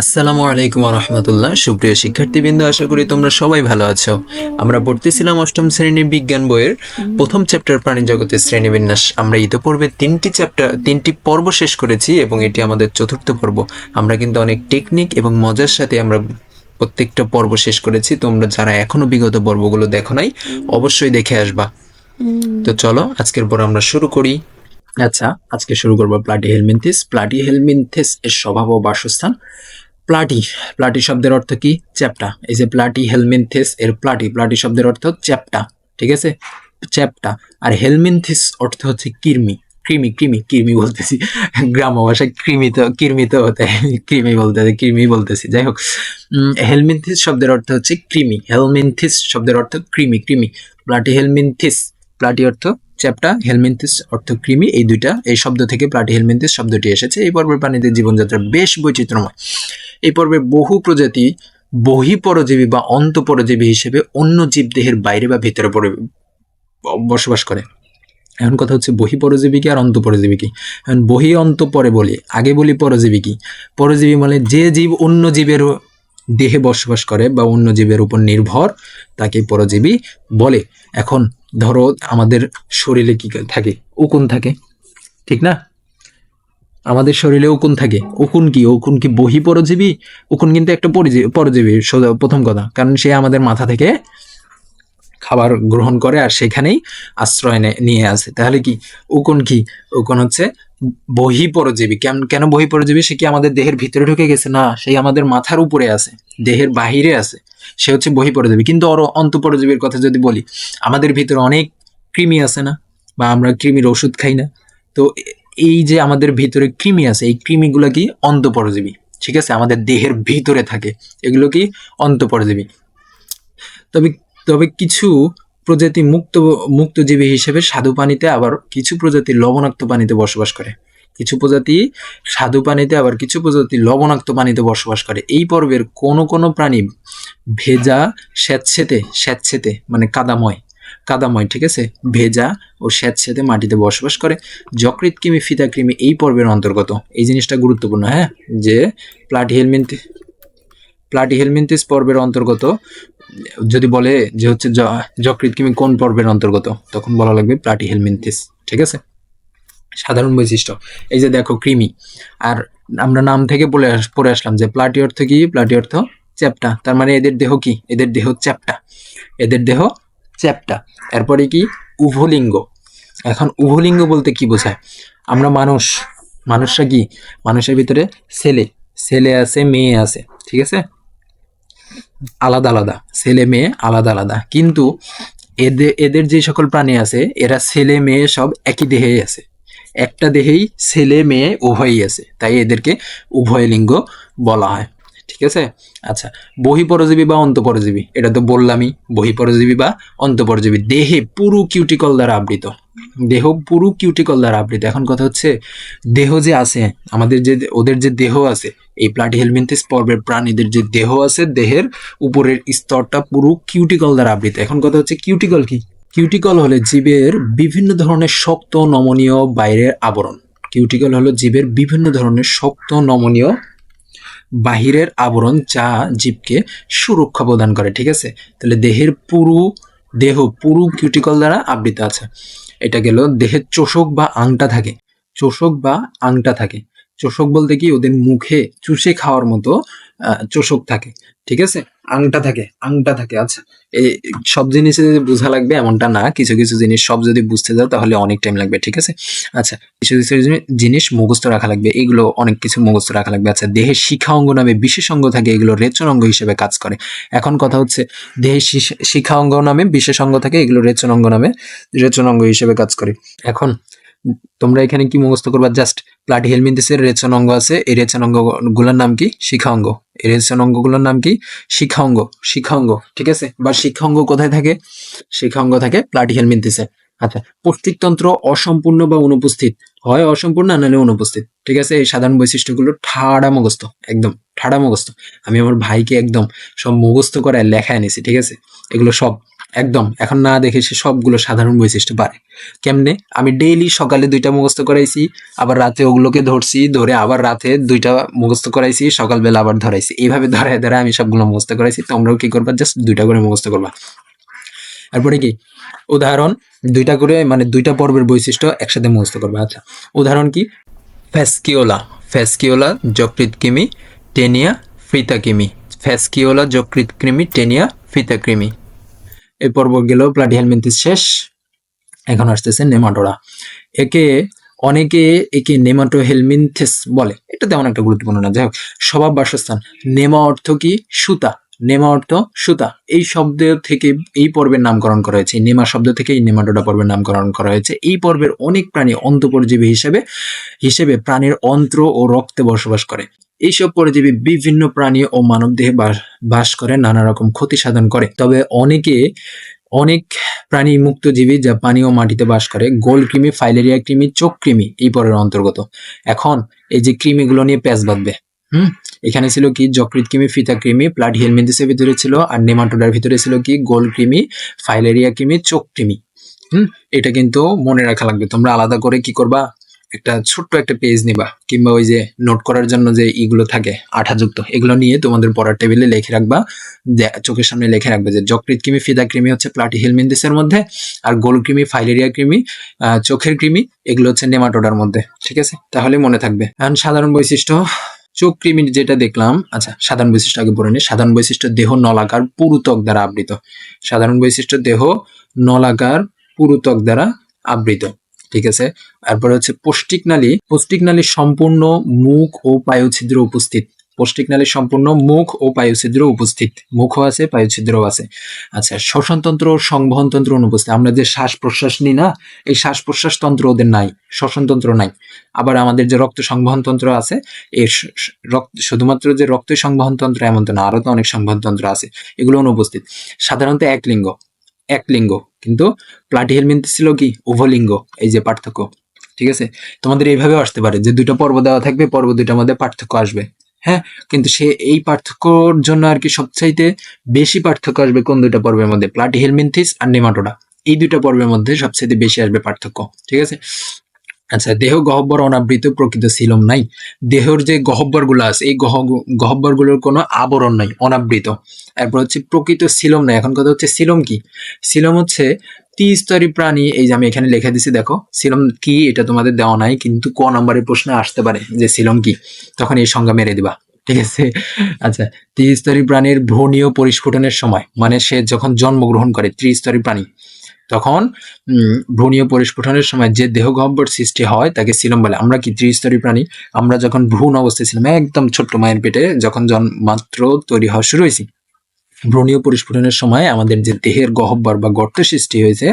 আসসালামু আলাইকুম রহমতুল্লাহ সুপ্রিয় শিক্ষার্থীবৃন্দ, আশা করি তোমরা সবাই ভালো আছো। আমরা পড়তেছিলাম অষ্টম শ্রেণির বিজ্ঞান বইয়ের প্রথম চ্যাপ্টার প্রাণী জগতের শ্রেণীবিন্যাস। আমরা ইতোপূর্বে তিনটি চ্যাপ্টার, তিনটি পর্ব শেষ করেছি এবং এটি আমাদের চতুর্থ পর্ব। আমরা কিন্তু অনেক টেকনিক এবং মজার সাথে আমরা প্রত্যেকটা পর্ব শেষ করেছি। তোমরা যারা এখনও বিগত পর্বগুলো দেখো নাই, অবশ্যই দেখে আসবা। তো চলো, আজকের পর আমরা শুরু করি। আচ্ছা আজকে শুরু করব প্লাটি হেলমিনথিস প্লাটি হেলমিনথিস এর স্বভাব ও বাসস্থান। প্লাটি প্লাটি শব্দের অর্থ কি? চ্যাপ্টা এই যে প্লাটি হেলমিনথিস এর প্লাটি প্লাটি শব্দের অর্থ চ্যাপ্টা ঠিক আছে? চ্যাপ্টা আর হেলমিনথিস অর্থ হচ্ছে কৃমি কৃমি কৃমি কৃমি বলতেছি। গ্রাম্য ভাষায় কৃমি তো কৃমি তো হতে কৃমি বলতে, কৃমি বলতেছি, যাই হোক। হেলমিনথিস শব্দের অর্থ হচ্ছে কৃমি হেলমিনথিস শব্দের অর্থ কৃমি কৃমি। প্লাটি হেলমিনথিস প্লাটি অর্থ চ্যাপ্টা হেলমিনথিস অর্থ কৃমি, এই দুইটা, এই শব্দ থেকে প্লাটি হেলমিনথিস শব্দটি এসেছে। এই পর্বের প্রাণীদের জীবনযাত্রা বেশ বৈচিত্র্যময় এই পর্বে বহু প্রজাতি বহিপরজীবী বা অন্তপরজীবী হিসেবে অন্য জীবদেহের বাইরে বা ভিতরে পরে বসবাস করে। এখন কথা হচ্ছে বহি পরজীবী কি আর অন্তপরজীবী কি? এখন বহি অন্ত পরে বলি, আগে বলি পরজীবী কি? পরজীবী মানে যে জীব অন্য জীবের দেহে বসবাস করে বা অন্য জীবের উপর নির্ভর, তাকে পরজীবী বলে। এখন ধরো আমাদের শরীরে কি থাকে? উকুন থাকে। ঠিক না? আমাদের শরীরে উকুন থাকে। উকুন কি? উকুন কি বহি পরজীবী? উকুন কিন্তু একটা পরিজীবী প্রথম কথা। কারণ সে আমাদের মাথা থেকে খাবার গ্রহণ করে আর সেখানেই আশ্রয় নিয়ে আসে। তাহলে কি? উকুন কি? উকুন হচ্ছে বহি পরজীবী। কেন কেন বহি পরজীবী? সে কি আমাদের দেহের ভিতরে ঢুকে গেছে? না সেই আমাদের মাথার উপরে আছে। দেহের বাহিরে আছে। সে হচ্ছে বহি পরজীবী। কিন্তু অর, অন্তপরজীবীর কথা যদি বলি, আমাদের ভিতরে অনেক কৃমি আছে না? বা আমরা কৃমির ওষুধ খাই না? তো এই যে আমাদের ভিতরে কৃমি আছে, এই কৃমিগুলো কি অন্তপরজীবী, ঠিক আছে? আমাদের দেহের ভিতরে থাকে, এগুলো কি অন্তপরজীবী। তবে তবে কিছু প্রজাতি মুক্ত, মুক্তজীবী হিসেবে স্বাদু পানিতে আবার কিছু প্রজাতি লবণাক্ত পানিতে বসবাস করে। কিছু প্রজাতি স্বাদু পানিতে আবার কিছু প্রজাতি লবণাক্ত পানিতে বসবাস করে। এই পর্বের কোনো কোনো প্রাণী ভেজা, স্যাঁতসেতে স্যাঁতসেতে মানে কাদাময় কাদাময়, ঠিক আছে? ভেজা ও স্যাঁতসেতে মাটিতে বসবাস করে। যকৃত কৃমি, ফিতা কৃমি এই পর্বের অন্তর্গত। এই জিনিসটা গুরুত্বপূর্ণ হ্যাঁ? যে প্লাটিহেলমিন্থ প্লাটিহেলমিন্থিস পর্বের অন্তর্গত। যদি বলে যে হচ্ছে য- যকৃৎ কৃমি কোন পর্বের অন্তর্গত, তখন বলা লাগবে প্লাটিহেলমিন্থিস ঠিক আছে? সাধারণ বৈশিষ্ট্য। এই যে দেখো কৃমি, আর আমরা নাম থেকে বলে পড়ে আসলাম যে প্লাটি অর্থ কি? প্লাটি অর্থ চ্যাপ্টা। তার মানে এদের দেহ কি? এদের দেহ চ্যাপ্টা। এদের দেহ চ্যাপ্টা। এরপরে কি? উভলিঙ্গ। এখন উভলিঙ্গ বলতে কি বোঝায়? আমরা মানুষ। মানুষরা কি? মানুষের ভিতরে ছেলে। ছেলে আছে, মেয়ে আছে, ঠিক আছে? আলাদা আলাদা। ছেলে, মেয়ে আলাদা আলাদা। কিন্তু এদের এদের যে সকল প্রাণী আছে, এরা ছেলে, মেয়ে সব একই দেহেই আছে। একটা দেহেই ছেলে, মেয়ে উভয়ই আছে। তাই এদেরকে উভয় লিঙ্গ বলা হয়। ঠিক আছে? আচ্ছা বহিপরজীবী বা অন্তপরজীবী? এটা তো বললামই বহিপরজীবী বা অন্তপরজীবী। দেহে পুরু কিউটিকল দ্বারা আবৃত। দেহ পুরু কিউটিকল দ্বারা আবৃত। এখন কথা হচ্ছে, দেহ যে আছে, আমাদের যে ওদের যে দেহ আছে, এই প্লাটি হেলমিনথিস পর্বের প্রাণীদের যে দেহ আছে, দেহের উপরের স্তরটা পুরো কিউটিকল দ্বারা আবৃত। এখন কথা হচ্ছে কিউটিকল কি? কিউটিকল হলে জীবের বিভিন্ন ধরনের শক্ত নমনীয় বাইরের আবরণ। কিউটিকল হলো জীবের বিভিন্ন ধরনের শক্ত নমনীয় বাহিরের আবরণ যা জীবকে সুরক্ষা প্রদান করে, ঠিক আছে? তাহলে দেহের পুরু দেহ, পুরু কিউটিকল দ্বারা আবৃত আছে। এটা গেল দেহের চোষক বা আংটা থাকে। চোষক বা আংটা থাকে। চোষক বলতে কি ওদের মুখে চুষে খাওয়ার মতো চোষক থাকে, ঠিক আছে? আংটা থাকে আংটা থাকে আচ্ছা। এই সব জিনিসে যদি বোঝা লাগবে এমনটা না, কিছু কিছু জিনিস সব যদি বুঝতে যাও তাহলে অনেক টাইম লাগবে, ঠিক আছে? আচ্ছা কিছু কিছু জিনিস মুখস্থ রাখা লাগবে, এগুলো অনেক কিছু মুখস্থ রাখা লাগবে আচ্ছা দেহের শিখা অঙ্গ নামে বিশেষ অঙ্গ থাকে, এগুলো রেচন অঙ্গ হিসেবে কাজ করে। এখন কথা হচ্ছে, দেহের শিখা অঙ্গ নামে বিশেষ অঙ্গ থাকে, এগুলো রেচন অঙ্গ নামে রেচন অঙ্গ হিসেবে কাজ করে। এখন তোমরা এখানে কি মুখস্থ করবা? জাস্ট প্লাটি হেলমিনথিসের রেচন অঙ্গ আছে। এই রেচন অঙ্গগুলোর নাম কি? শিখা অঙ্গ। এই রেচন অঙ্গগুলোর নাম কি? শিখা অঙ্গ। শিখা অঙ্গ, ঠিক আছে? বা শিখা অঙ্গ কোথায় থাকে? শিখা অঙ্গ থাকে প্লাটি হেলমিনথিসে আচ্ছা পৌষ্টিকতন্ত্র অসম্পূর্ণ বা অনুপস্থিত? হয় অসম্পূর্ণ নাহলে অনুপস্থিত? ঠিক আছে? এই সাধারণ বৈশিষ্ট্যগুলো ঠাড়া মুখস্থ, একদম ঠাড়া মুখস্থ। আমি আমার ভাইকে একদম সব মুখস্থ করায় লেখায় নিছি ঠিক আছে? এগুলো সব একদম, এখন না দেখে সে সবগুলো সাধারণ বৈশিষ্ট্য পারে। কেমনে? আমি ডেইলি সকালে দুইটা মুখস্থ করাইছি, আবার রাতে ওগুলোকে ধরছি, ধরে আবার রাতে দুইটা মুখস্থ করাইছি, সকালবেলা আবার ধরাইছি। এইভাবে ধরায় ধরে আমি সবগুলো মুখস্থ করাইছি, তোমরাও কি করবা? জাস্ট দুইটা করে মুখস্থ করবা। তারপরে কি? উদাহরণ, দুইটা করে মানে দুইটা পর্বের বৈশিষ্ট্য একসাথে মুখস্থ করবা। আচ্ছা উদাহরণ কি? ফ্যাসকিওলা ফ্যাসকিওলা যকৃত কৃমি টেনিয়া ফ্রিতা কৃমি ফ্যাসকিওলা যকৃত কৃমি টেনিয়া ফিতা কৃমি এই পর্ব গেল প্লাটিহেলমিন্থিস শেষ। এখন আসতেছে নেমাটোরা। একে অনেকে একে নেমাটো হেলমিনথেস বলে। এটা তেমন একটা গুরুত্বপূর্ণ না। যাই হোক, স্বভাব বাসস্থান। নেমা অর্থ কি? সুতা। নেমা অর্থ সুতা। এই শব্দ থেকে এই পর্বের নামকরণ করা হয়েছে। নেমা শব্দ থেকে এই নেমাটোডা পর্বের নামকরণ করা হয়েছে। এই পর্বের অনেক প্রাণী অন্তঃপরজীবী হিসেবে হিসেবে প্রাণীর অন্ত্র ও রক্তে বসবাস করে। এইসব পরজীবী বিভিন্ন প্রাণী ও মানবদেহে বাস বাস করে, নানা রকম ক্ষতি সাধন করে। তবে অনেকে, অনেক প্রাণী মুক্তজীবী যা পানি ও মাটিতে বাস করে, গোল কৃমি, ফাইলেরিয়া কৃমি, চোখ কৃমি, এই পরের অন্তর্গত। এখন এই যে কৃমিগুলো নিয়ে প্যাচ বাঁধবে, হুম? এখানে ছিল কি যকৃত কৃমি, ফিতা কৃমি, প্লাড হেলমেন্থিসের ভিতরে ছিল আর নেমাটোডার ভিতরে ছিল কি, গোল কৃমি, ফাইলেরিয়া কৃমি, চোখ কৃমি, হুম? এটা কিন্তু মনে রাখা লাগবে, তোমরা আলাদা করে কি করবা? একটা ছোট্ট একটা পেজ নিবা, কিংবা ওই যে নোট করার জন্য যে ইগুলো থাকে, আঠাযুক্ত, এগুলো নিয়ে তোমাদের পড়ার টেবিলে লিখে রাখবা। চোখের সামনে লিখে রাখবে যে যকৃত কৃমি, ফিদা কৃমি হচ্ছে প্লাটি হেলমিন্দিসের মধ্যে, আর গোল কৃমি ফাইলেরিয়া কৃমি চোখের কৃমি, এগুলো হচ্ছে নেমাটোডার মধ্যে, ঠিক আছে? তাহলে মনে থাকবে। এখন সাধারণ বৈশিষ্ট্য, চোখ কৃমির যেটা দেখলাম আচ্ছা সাধারণ বৈশিষ্ট্য আগে পড়ে নিই সাধারণ বৈশিষ্ট্য দেহ নলাকার পুরুতক দ্বারা আবৃত। সাধারণ বৈশিষ্ট্য দেহ নলাকার পুরুতক দ্বারা আবৃত। ঠিক আছে? তারপরে হচ্ছে পৌষ্টিকনালী পৌষ্টিকনালী সম্পূর্ণ মুখ ও পায়ুছিদ্র উপস্থিত। পৌষ্টিকনালী সম্পূর্ণ মুখ ও পায়ুছিদ্র উপস্থিত। মুখও আছে, পায়ুছিদ্রও আছে। আচ্ছা শ্বসনতন্ত্র ও সংবহনতন্ত্র অনুপস্থিত। আমরা যে শ্বাস প্রশ্বাস নিই না, এই শ্বাস প্রশ্বাস তন্ত্র ওদের নাই, শ্বসনতন্ত্র নাই। আবার আমাদের যে রক্ত সংবহন তন্ত্র আছে স- রক্ত, শুধুমাত্র যে রক্ত সংবহন তন্ত্র এমন তো না আরও তো অনেক সংবহন তন্ত্র আছে এগুলো অনুপস্থিত। সাধারণত এক লিঙ্গ এক লিঙ্গ। কিন্তু প্লাটিহেলমিন্থ ছিল কি? উভলিঙ্গ, এই যে পার্থক্য, ঠিক আছে? তোমাদের এইভাবে আসতে পারে যে দুটো পর্ব দেওয়া থাকবে, পর্ব দুইটার মধ্যে পার্থক্য আসবে হ্যাঁ? কিন্তু সে এই পার্থক্যর জন্য আর কি সবচাইতে বেশি পার্থক্য আসবে কোন দুইটা পর্বের মধ্যে? প্লাটিহেলমিন্থিস আর নেমাটোডা, এই দুইটা পর্বের মধ্যে সবচাইতে বেশি আসবে পার্থক্য, ঠিক আছে? আচ্ছা দেহ গহব্বর অনাবৃত প্রকৃত সিলম নাই। দেহের যে গহব্বরগুলো আছে, এই গহ গহব্বরগুলোর কোনো আবরণ নাই, অনাবৃত। এরপর হচ্ছে প্রকৃত সিলম নাই। এখন কথা হচ্ছে সিলম কি? সিলম হচ্ছে ত্রিস্তরী প্রাণী, এই যে আমি এখানে লিখে দিছি, দেখো সিলম কি এটা তোমাদের দেওয়া নাই, কিন্তু ক নম্বরের প্রশ্নে আসতে পারে যে সিলম কি? তখন এই সংজ্ঞা মেরে দিবা, ঠিক আছে? আচ্ছা ত্রিস্তরী প্রাণীর ভ্রূণীয় পরিস্ফুটনের সময় মানে সে যখন জন্মগ্রহণ করে, ত্রিস্তরী প্রাণী তখন ভ্রূণীয় পরিস্ফুটনের সময় যে দেহগহ্বর সৃষ্টি হয় তাকে সিলম বলে আমরা কি ত্রিস্তরী প্রাণী? আমরা যখন ভ্রূণ অবস্থায় ছিলাম, একদম ছোট্ট মায়ের পেটে যখন জন্মাত্র তৈরি হওয়া শুরু হয়েছি, ভ্রূণীয় পরিস্ফুটনের সময় আমাদের যে দেহের গহ্বর বা গর্ত সৃষ্টি হয়েছে,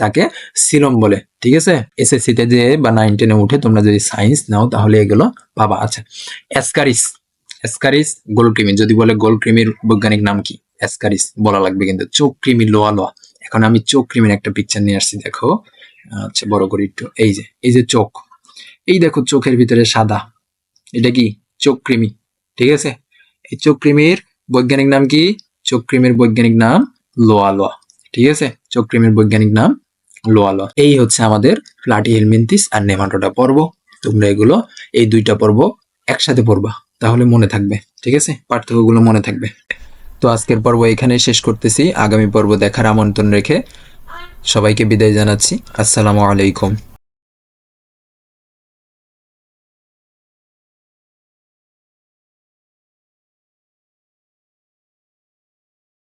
তাকে সিলম বলে ঠিক আছে? এসএসসি তে যে বা নাইন টেনে উঠে তোমরা যদি সায়েন্স নাও, তাহলে এগুলো পাবা আচ্ছা। অ্যাসকারিস অ্যাসকারিস গোলকৃমি, যদি বলে গোলকৃমির বৈজ্ঞানিক নাম কি? অ্যাসকারিস বলা লাগবে কিন্তু চোখ কৃমি লোয়া লোয়া এখন আমি চোখ কৃমির একটা পিকচার নিয়ে আসছি, দেখো। আচ্ছা বড় করে একটু। এই যে এই যে চোখ। এই দেখো চোখের ভিতরে সাদা। এটা কি? চোখ কৃমি ঠিক আছে? এই চোখ কৃমির বৈজ্ঞানিক নাম কি? চোখ কৃমির বৈজ্ঞানিক নাম লোয়া লোয়া ঠিক আছে? চোখ কৃমির বৈজ্ঞানিক নাম লোয়া লোয়া এই হচ্ছে আমাদের প্লাটিহেলমিন্থিস আর নেমাটোডা পর্ব। তোমরা এগুলো, এই দুইটা পর্ব একসাথে পড়বা, তাহলে মনে থাকবে। ঠিক আছে? পার্থক্যগুলো মনে থাকবে। তো আজকের পর্ব এখানে শেষ করতেছি। আগামী পর্ব দেখার আমন্ত্রণ রেখে সবাইকে বিদায় জানাচ্ছি। আসসালামু আলাইকুম।